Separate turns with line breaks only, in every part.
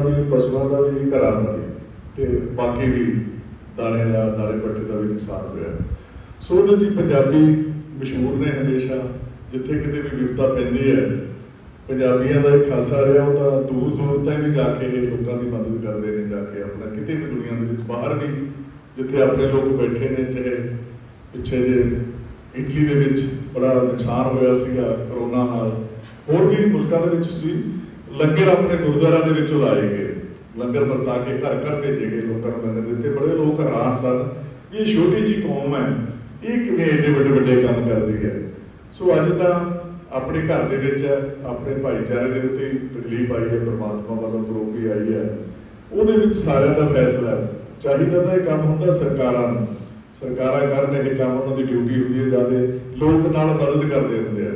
ਵੀ ਪਸ਼ੂਆਂ ਦਾ ਵੀ ਘਰਾਂ ਦਾ ਵੀ ਤੇ ਬਾਕੀ ਵੀ ਦਾਣੇ ਦਾ, ਦਾਣੇ ਪੱਠੇ ਦਾ ਵੀ ਨੁਕਸਾਨ ਹੋਇਆ। ਸੋ ਉਹਦੇ ਪੰਜਾਬੀ ਮਸ਼ਹੂਰ ਨੇ ਹਮੇਸ਼ਾ, ਜਿੱਥੇ ਕਿਤੇ ਵੀ ਵਿਪਤਾ ਪੈਂਦੀ ਹੈ, ਪੰਜਾਬੀਆਂ ਦਾ ਇੱਕ ਖਾਸਾ ਰਿਹਾ, ਉਹ ਤਾਂ ਦੂਰ ਦੂਰ ਤੱਕ ਵੀ ਜਾ ਕੇ ਇਹ ਲੋਕਾਂ ਦੀ ਮਦਦ ਕਰਦੇ ਨੇ, ਜਾ ਕੇ ਆਪਣਾ ਕਿਤੇ ਵੀ ਦੁਨੀਆ ਦੇ ਵਿੱਚ ਬਾਹਰ ਵੀ, ਜਿੱਥੇ ਆਪਣੇ ਲੋਕ ਬੈਠੇ ਨੇ, ਚਾਹੇ ਪਿੱਛੇ ਜੇ ਇਟਲੀ ਦੇ ਵਿੱਚ ਬੜਾ ਨੁਕਸਾਨ ਹੋਇਆ ਸੀਗਾ, ਕਰੋਨਾ ਨਾਲ। ਹੋਰ ਵੀ ਮੁਲਕਾਂ ਦੇ ਵਿੱਚ ਸੀ। ਲੰਗਰ ਆਪਣੇ ਗੁਰਦੁਆਰਾ ਦੇ ਵਿੱਚੋਂ ਲਾਏ ਗਏ। ਲੰਗਰ ਵਰਤਾ ਕੇ ਘਰ ਘਰ ਭੇਜੇ ਗਏ ਲੋਕਾਂ ਨੂੰ ਲੰਗਰ ਦਿੱਤੇ ਬੜੇ ਲੋਕ ਹੈਰਾਨ ਸਨ ਵੀ ਇਹ ਛੋਟੀ ਜੀ ਕੌਮ ਹੈ, ਇਹ ਕਿਵੇਂ ਏਡੇ ਵੱਡੇ ਵੱਡੇ ਕੰਮ ਕਰਦੀ ਹੈ। ਸੋ ਅੱਜ ਤਾਂ ਆਪਣੇ ਘਰ ਦੇ ਵਿੱਚ, ਆਪਣੇ ਭਾਈਚਾਰੇ ਦੇ ਉੱਤੇ ਤਕਲੀਫ ਆਈ ਹੈ, ਪਰਮਾਤਮਾ ਵੱਲੋਂ ਕਰੋਪੀ ਆਈ ਹੈ। ਉਹਦੇ ਵਿੱਚ ਸਾਰਿਆਂ ਦਾ ਫੈਸਲਾ ਚਾਹੀਦਾ ਤਾਂ ਇਹ ਕੰਮ ਹੁੰਦਾ ਸਰਕਾਰਾਂ ਨੂੰ। ਸਰਕਾਰਾਂ ਕਰਨ ਇਹ ਕੰਮ ਉਹਨਾਂ ਦੀ ਡਿਊਟੀ ਹੁੰਦੀ ਹੈ ਜਿਆਦੇ ਲੋਕ ਨਾਲ ਮਦਦ ਕਰਦੇ ਹੁੰਦੇ ਆ।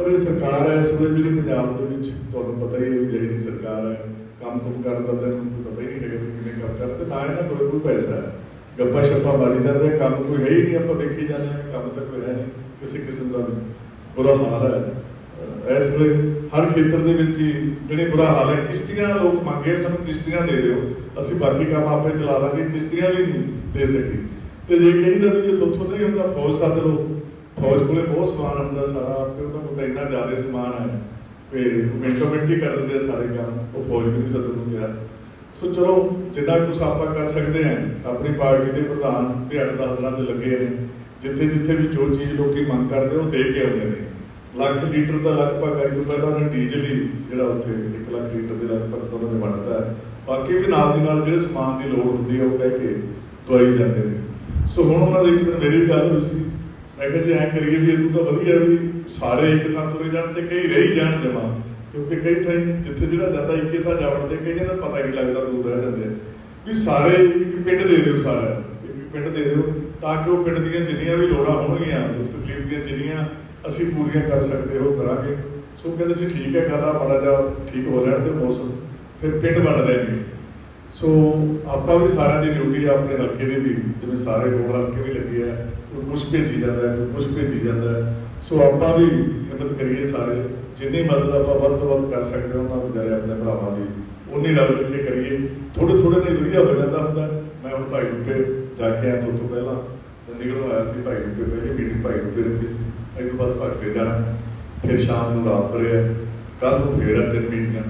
ਪਰ ਇਹ ਸਰਕਾਰ ਹੈ, ਇਸ ਵੇਲੇ ਜਿਹੜੀ ਪੰਜਾਬ ਦੇ ਵਿੱਚ ਤੁਹਾਨੂੰ ਪਤਾ ਹੀ ਹੈ ਜਿਹੜੀ ਸਰਕਾਰ ਹੈ, ਕੰਮ ਕੁਮ ਕਰਨ ਤਾਂ ਇਹਨੂੰ ਪਤਾ ਹੀ ਨਹੀਂ ਹੈਗਾ ਕਿਵੇਂ ਕੰਮ ਕਰਦੇ ਨਾ ਇਹਨਾਂ ਕੋਲ ਕੋਈ ਪੈਸਾ ਹੈ। ਗੱਪਾ ਛੱਪਾ ਮਾਰੀ ਜਾਂਦੇ ਕੰਮ ਕੋਈ ਹੈ ਹੀ ਨਹੀਂ, ਆਪਾਂ ਦੇਖੀ ਜਾਂਦੇ ਹਾਂ ਕੰਮ ਤਾਂ ਕੋਈ ਹੈ ਨਹੀਂ, ਕਿਸੇ ਕਿਸਮ ਦਾ ਵੀ ਬੁਰਾ ਹਾਲ ਹੈ। ਇਸ ਵੇਲੇ ਹਰ ਖੇਤਰ ਦੇ ਵਿੱਚ ਹੀ ਜਿਹੜੇ ਬੁਰਾ ਹਾਲ ਹੈ, ਕਿਸ਼ਤੀਆਂ ਲੋਕ ਮੰਗੇ ਸਾਨੂੰ ਕਿਸ਼ਤੀਆਂ ਦੇ ਦਿਓ, ਅਸੀਂ ਬਾਕੀ ਕੰਮ ਆਪੇ ਚਲਾ ਲਾਂਗੇ ਕਿਸ਼ਤੀਆਂ ਵੀ ਨਹੀਂ ਦੇ ਸਕੀ। ਤੇ ਜੇ ਕਹੀਦਾ ਵੀ ਜੇ ਤੁਹਾਥੋਂ ਨਹੀਂ ਹੁੰਦਾ ਫੌਜ ਸੱਦ ਲਓ ਫੌਜ ਕੋਲੇ ਬਹੁਤ ਸਮਾਨ ਹੁੰਦਾ ਸਾਰਾ, ਤੇ ਉਹਨਾਂ ਕੋਲ ਤਾਂ ਇੰਨਾ ਜ਼ਿਆਦਾ ਸਮਾਨ ਹੈ ਵੀ ਮਿੰਟੋ ਮਿੰਟ ਹੀ ਕਰ ਦਿੰਦੇ ਆ ਸਾਰੇ ਕੰਮ, ਉਹ ਫੌਜ ਵੀ ਨਹੀਂ ਸਦਨ ਨੂੰ ਤਿਆਰ ਸੋ ਚਲੋ, ਜਿੱਦਾਂ ਕੁਛ ਆਪਾਂ ਕਰ ਸਕਦੇ ਹਾਂ, ਆਪਣੀ ਪਾਰਟੀ ਦੇ ਪ੍ਰਧਾਨ ਤੇ 8-10 ਦਿਨਾਂ ਦੇ ਲੱਗੇ ਨੇ, ਜਿੱਥੇ ਜਿੱਥੇ ਵੀ ਜੋ ਚੀਜ਼ ਲੋਕੀ ਮੰਗ ਕਰਦੇ ਉਹ ਦੇ ਕੇ ਆਉਂਦੇ ਨੇ। ਲੱਖ ਲੀਟਰ ਦਾ ਲਗਭਗ ਅੱਜ ਤੋਂ ਪਹਿਲਾਂ ਉਹਨੇ ਡੀਜ਼ਲ ਹੀ ਜਿਹੜਾ ਉੱਥੇ 1 ਲੱਖ ਲੀਟਰ ਦੇ ਲਗਭਗ ਉਹਨਾਂ ਨੇ ਵੰਡਦਾ ਹੈ। ਬਾਕੀ ਵੀ ਨਾਲ ਦੀ ਨਾਲ ਜਿਹੜੇ ਸਮਾਨ ਦੀ ਲੋੜ ਹੁੰਦੀ ਹੈ, ਉਹ ਕਹਿ ਕੇ ਦਵਾਈ ਜਾਂਦੇ ਨੇ। ਸੋ ਹੁਣ ਉਹਨਾਂ ਦੀ ਇੱਕ ਮੇਰੀ ਗੱਲ ਹੋਈ ਸੀ ਮੈਂ ਕਿਹਾ ਜੇ ਐਂ ਕਰੀਏ ਵੀ ਇਹ ਤਾਂ ਵਧੀਆ ਵੀ ਸਾਰੇ ਇੱਕ ਥਾਂ ਤੁਰੇ ਜਾਣ ਤੇ ਕਈ ਰਹੀ ਜਾਣ ਜਮਾ। ਕਿਉਂਕਿ ਕਈ ਥਾਂ ਜਿੱਥੇ ਜਿਹੜਾ ਜਾਂਦਾ ਇੱਕੇ ਥਾਂ ਜਾਵੜ ਤੇ ਕਈ ਦਾ ਪਤਾ ਨਹੀਂ ਲੱਗਦਾ ਦੂਰ ਰਹਿ ਜਾਂਦੇ ਵੀ ਸਾਰੇ ਇੱਕ ਪਿੰਡ ਦੇ ਦਿਓ ਸਾਰਾ, ਇੱਕ ਪਿੰਡ ਦੇ ਦਿਓ, ਤਾਂ ਕਿ ਉਹ ਪਿੰਡ ਦੀਆਂ ਜਿੰਨੀਆਂ ਵੀ ਲੋੜਾਂ ਹੋਣਗੀਆਂ, ਦੁੱਖ ਤਕਲੀਫ ਦੀਆਂ ਜਿੰਨੀਆਂ ਅਸੀਂ ਪੂਰੀਆਂ ਕਰ ਸਕਦੇ ਹੋ ਕਰਾਂਗੇ। ਸੋ ਕਹਿੰਦੇ ਸੀ, ਠੀਕ ਹੈ ਗੱਲ ਆ ਮਾੜਾ ਜਿਹਾ ਠੀਕ ਹੋ ਜਾਣ ਤੇ ਮੌਸਮ, ਫਿਰ ਪਿੰਡ ਵੰਡ ਦੇਣਗੇ ਸੋ ਆਪਾਂ ਵੀ ਸਾਰਿਆਂ ਦੀ ਡਿਊਟੀ ਆ ਆਪਣੇ ਹਲਕੇ ਦੀ ਵੀ, ਜਿਵੇਂ ਸਾਰੇ ਹੋਰ ਹਲਕੇ ਵੀ ਲੱਗੇ ਆ ਕੋਈ ਕੁਛ ਭੇਜੀ ਜਾਂਦਾ ਹੈ ਕੋਈ ਕੁਛ ਭੇਜੀ ਜਾਂਦਾ ਹੈ। ਸੋ ਆਪਾਂ ਵੀ ਹਿੰਮਤ ਕਰੀਏ ਸਾਰੇ, ਜਿੰਨੀ ਮਦਦ ਆਪਾਂ ਵੱਧ ਤੋਂ ਵੱਧ ਕਰ ਸਕਦੇ ਹਾਂ, ਉਹਨਾਂ ਵਿਚਾਰੇ ਆਪਣੇ ਭਰਾਵਾਂ ਦੀ ਉਨੀ ਰਲ ਮਿਲ ਕੇ ਕਰੀਏ। ਥੋੜੇ ਥੋੜੇ ਨੇ ਵਧੀਆ ਹੋ ਜਾਂਦਾ ਹੁੰਦਾ ਮੈਂ ਹੁਣ ਭਾਈ ਰੁਪਏ ਜਾ ਕੇ ਆਇਆ ਤੋਂ ਤੋਂ ਪਹਿਲਾਂ ਚੰਡੀਗੜ੍ਹੋਂ ਆਇਆ ਸੀ ਭਾਈ ਰੁਪਏ, ਪਹਿਲੀ ਮੀਟਿੰਗ ਭਾਈ ਰੁਪਏ ਰੱਖੀ ਸੀ ਇਹ ਤੋਂ ਬਾਅਦ ਭੱਜ ਕੇ ਜਾਣਾ। ਫਿਰ ਸ਼ਾਮ ਨੂੰ ਰਾਤ ਪਰਿਆ ਕੱਲ ਨੂੰ ਫੇਰ ਆ ਤਿੰਨ ਮੀਟਿੰਗਾਂ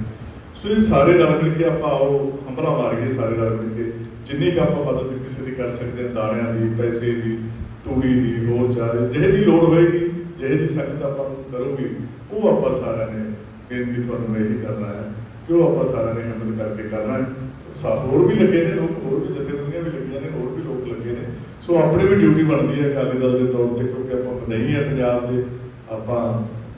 ਸੋ ਇਹ ਸਾਰੇ ਰਲ ਮਿਲ ਕੇ ਆਪਾਂ ਆਓ ਹੰਬਰਾ ਮਾਰੀਏ ਸਾਰੇ ਰਲ ਮਿਲ ਕੇ। ਜਿੰਨੀ ਕੁ ਆਪਾਂ ਮਦਦ ਕਿਸੇ ਦੀ ਕਰ ਸਕਦੇ ਹਾਂ ਦਾਣਿਆਂ ਦੀ, ਪੈਸੇ ਦੀ, ਤੂੜੀ ਦੀ ਹੋਰ ਚਾਰੇ ਜਿਹੇ ਜੀ ਲੋੜ ਹੋਏਗੀ, ਜਿਹੇ ਜੀ ਸੰਗਤ ਆਪਾਂ ਕਰੂਗੀ, ਉਹ ਆਪਾਂ ਸਾਰਿਆਂ ਨੇ ਬੇਨਤੀ ਤੁਹਾਨੂੰ ਇਹ ਕਰਨਾ ਹੈ ਕਿ ਉਹ ਆਪਾਂ ਸਾਰਿਆਂ ਨੇ ਹਿੰਮਤ ਕਰਕੇ ਕਰਨਾ ਹੈ। ਸਾ, ਹੋਰ ਵੀ ਲੱਗੇ ਨੇ ਲੋਕ, ਹੋਰ ਵੀ ਜਥੇਬੰਦੀਆਂ ਵੀ ਲੱਗੀਆਂ ਨੇ, ਹੋਰ ਵੀ ਲੋਕ ਲੱਗੇ ਨੇ। ਸੋ ਆਪਣੀ ਵੀ ਡਿਊਟੀ ਬਣਦੀ ਹੈ ਅਕਾਲੀ ਦਲ ਦੇ ਤੌਰ ਤੇ, ਕਿਉਂਕਿ ਆਪਾਂ ਨਹੀਂ ਹੈ ਪੰਜਾਬ ਦੇ, ਆਪਾਂ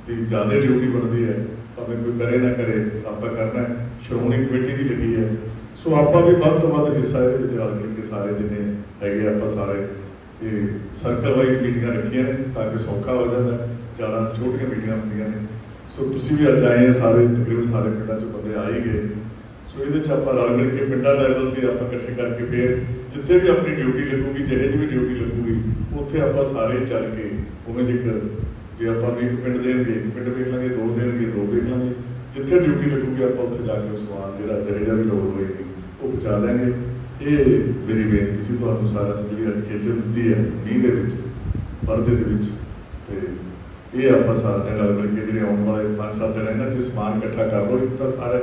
ਦੀ ਜ਼ਿਆਦਾ ਡਿਊਟੀ ਬਣਦੀ ਹੈ। ਭਾਵੇਂ ਕੋਈ ਕਰੇ ਨਾ ਕਰੇ, ਆਪਾਂ ਕਰਨਾ ਸ਼੍ਰੋਮਣੀ ਕਮੇਟੀ ਦੀ ਲੱਗੀ ਹੈ। ਸੋ ਆਪਾਂ ਵੀ ਵੱਧ ਤੋਂ ਵੱਧ ਹਿੱਸਾ ਇਹਦੇ ਵਿੱਚ ਰਲ ਮਿਲ ਕੇ ਸਾਰੇ ਜਿੰਨੇ ਹੈਗੇ ਆਪਾਂ ਸਾਰੇ ਇਹ ਸਰਕਲ ਵਾਈਜ਼ ਮੀਟਿੰਗਾਂ ਰੱਖੀਆਂ ਨੇ ਤਾਂ ਕਿ ਸੌਖਾ ਹੋ ਜਾਂਦਾ ਜ਼ਿਆਦਾ ਛੋਟੀਆਂ ਮੀਟਿੰਗਾਂ ਹੁੰਦੀਆਂ ਨੇ। ਸੋ ਤੁਸੀਂ ਵੀ ਅੱਜ ਆਏ ਸਾਰੇ, ਤਕਰੀਬਨ ਸਾਰੇ ਪਿੰਡਾਂ ਚੋਂ ਬੰਦੇ ਆ ਹੀ ਗਏ। ਸੋ ਇਹਦੇ ਚ ਆਪਾਂ ਰਲ ਮਿਲ ਕੇ ਪਿੰਡਾਂ ਲੈਵਲ ਤੇ ਆਪਾਂ ਇਕੱਠੇ ਕਰਕੇ ਫੇਰ ਜਿੱਥੇ ਵੀ ਆਪਣੀ ਡਿਊਟੀ ਲੱਗੂਗੀ, ਜਿਹੇ ਜਿਹੀ ਵੀ ਡਿਊਟੀ ਲੱਗੂਗੀ, ਉੱਥੇ ਆਪਾਂ ਸਾਰੇ ਚੱਲ ਕੇ ਉਵੇਂ ਜਿਕਰ ਜੇ ਆਪਾਂ ਵੀ ਇੱਕ ਪਿੰਡ ਦੇਣਗੇ ਇੱਕ ਪਿੰਡ ਵੇਖ ਲਾਂਗੇ, ਦੋ ਦੇਣਗੇ ਦੋ ਵੇਖ ਲਾਂਗੇ, ਜਿੱਥੇ ਡਿਊਟੀ ਲੱਗੂਗੀ ਆਪਾਂ ਉੱਥੇ ਜਾ ਕੇ ਉਹ ਸਮਾਨ ਜਿਹੜਾ ਜਿਹੇ ਵੀ ਲੋੜ ਹੋਏਗੀ, ਉਹ ਪਹੁੰਚਾ ਦੇਣਗੇ ਇਹ ਮੇਰੀ ਬੇਨਤੀ ਸੀ, ਤੁਹਾਨੂੰ ਸਾਰਿਆਂ ਜਿਹੜੀ ਅੱਜ ਖੇਚਲ ਹੈ, ਮੀਂਹ ਦੇ ਵਿੱਚ, ਪਰਦੇ ਦੇ ਵਿੱਚ, ਤੇ ਇਹ ਆਪਾਂ ਸਾਰੇ ਨਾਲ ਰਲ ਮਿਲ ਕੇ ਜਿਹੜੇ ਆਉਣ ਵਾਲੇ ਪੰਜ ਸੱਤ ਦਿਨ ਇਹਨਾਂ 'ਚ ਸਮਾਨ ਇਕੱਠਾ ਕਰ ਲਓ, ਇੱਕ ਤਾਂ ਸਾਰੇ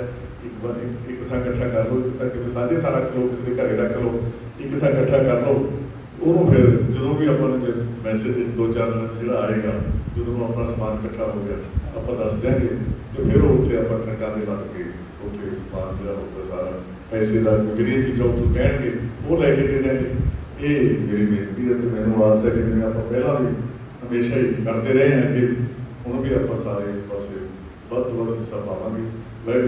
ਇੱਕ ਵਾਰ, ਇੱਕ ਥਾਂ ਇਕੱਠਾ ਕਰ ਲਓ ਤਾਂ ਕਿ ਸਾਂਝੇ ਥਾਂ ਰੱਖ ਲਓ, ਕਿਸੇ ਦੇ ਘਰੇ ਰੱਖ ਲਓ, ਇੱਕ ਥਾਂ ਇਕੱਠਾ ਕਰ ਲਓ। ਉਹਨੂੰ ਫਿਰ ਜਦੋਂ ਵੀ ਆਪਾਂ ਨੂੰ ਜਿਸ ਮੈਸੇਜ ਦੋ ਚਾਰ ਜਿਹੜਾ ਆਏਗਾ ਜਦੋਂ ਆਪਣਾ ਸਮਾਨ ਇਕੱਠਾ ਹੋ ਗਿਆ, ਆਪਾਂ ਦੱਸ ਦਿਆਂਗੇ, ਤੇ ਫਿਰ ਉਹ ਉੱਥੇ ਆਪਾਂ ਟਰੱਕਾਂ ਦੇ ਲੱਗ ਕੇ ਉੱਥੇ ਸਮਾਨ ਜਿਹੜਾ ਹੋਊਗਾ ਸਾਰਾ ਪੈਸੇ ਦਾ ਜਿਹੜੀਆਂ ਚੀਜ਼ਾਂ ਉਹ ਕਹਿਣਗੇ ਉਹ ਲੈ ਕੇ ਦੇ ਦੇਣਗੇ ਇਹ ਮੇਰੀ ਬੇਨਤੀ ਹੈ ਤੇ ਮੈਨੂੰ ਆਸ ਹੈ ਕਿ ਜਿਵੇਂ ਆਪਾਂ ਪਹਿਲਾਂ ਵੀ ਹਮੇਸ਼ਾ ਹੀ ਕਰਦੇ ਰਹੇ ਹਾਂ, ਕਿ ਹੁਣ ਵੀ ਆਪਾਂ ਸਾਰੇ ਇਸ ਪਾਸੇ ਵੱਧ ਤੋਂ ਵੱਧ ਹਿੱਸਾ ਪਾਵਾਂਗੇ। ਵਾਹਿਗੁਰੂ